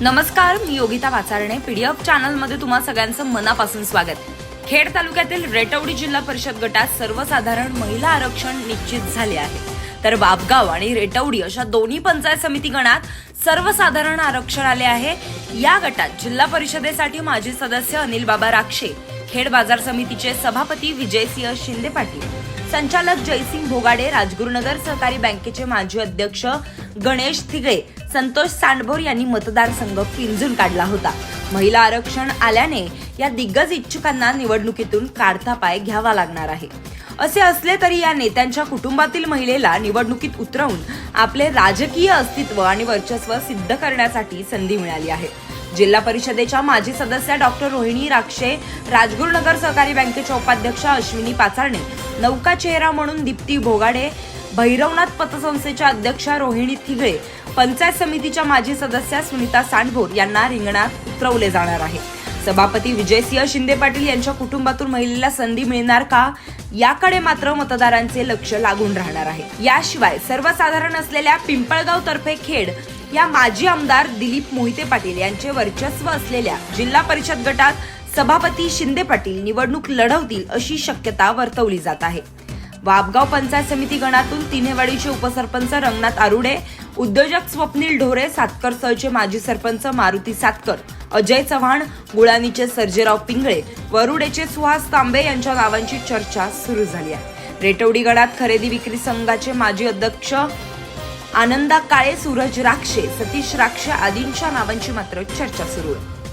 नमस्कार मी योगिता वाचारणे. पीडीएफ चॅनलमध्ये तुम्हा सगळ्यांचं मनापासून स्वागत. खेड तालुक्यातील रेटवडी जिल्हा परिषद गटात सर्वसाधारण महिला आरक्षण निश्चित झाले आहे. तर बापगाव आणि रेटवडी अशा दोन्ही पंचायत समिती गणात सर्वसाधारण आरक्षण आले आहे. या गटात जिल्हा परिषदेसाठी माजी सदस्य अनिल बाबा राक्षे खेड बाजार समितीचे सभापती विजयसिंह शिंदे पाटील संचालक जयसिंग भोगाडे राजगुरुनगर सहकारी बँकेचे माजी अध्यक्ष गणेश थिगळे संतोष सांडभोर यांनी मतदारसंघ पिंजून काढला होता. महिला आरक्षण आल्याने या दिग्गज इच्छुकांना निवडणुकीतून काढता पाय घ्यावा लागणार आहे. असे असले तरी या नेत्यांच्या कुटुंबातील महिलेला निवडणुकीत उतरवून आपले राजकीय अस्तित्व आणि वर्चस्व सिद्ध करण्यासाठी संधी मिळाली आहे. जिल्हा परिषदेच्या माजी सदस्या डॉक्टर रोहिणी राक्षे राजगुरुनगर सहकारी बँकेच्या उपाध्यक्ष अश्विनी पाचारणे नौका चेहरा म्हणून दीप्ती भोगाडे भैरवनाथ पतसंस्थेच्या अध्यक्षा रोहिणी थिगळे पंचायत समितीच्या माजी सदस्या सुनीता सांडभोर यांना रिंगणात उतरवले जाणार आहे. सभापती विजयसिंह शिंदे पाटील यांच्या कुटुंबातून महिलेला संधी मिळणार का? याकडे मात्र मतदारांचे लक्ष लागून राहणार आहे. याशिवाय सर्वसाधारण असलेल्या पिंपळगाव तर्फे खेड या माजी आमदार दिलीप मोहिते पाटील यांचे वर्चस्व असलेल्या जिल्हा परिषद गटात सभापती शिंदे पाटील निवडणूक लढवतील अशी शक्यता वर्तवली जात आहे. वाबगाव पंचायत समिती गणातून तिन्हेवाडीचे उपसरपंच रंगनाथ आरुडे उद्योजक स्वप्नील ढोरे सातकर सहचे माजी सरपंच मारुती सातकर अजय चव्हाण गुळानीचे सर्जेराव पिंगळे वरुडेचे सुहास तांबे यांच्या नावांची चर्चा सुरू झाली आहे. रेटवडी गणात खरेदी विक्री संघाचे माजी अध्यक्ष आनंदा काळे सूरज राक्षे सतीश राक्षे आदींच्या नावांची मात्र चर्चा सुरू आहे.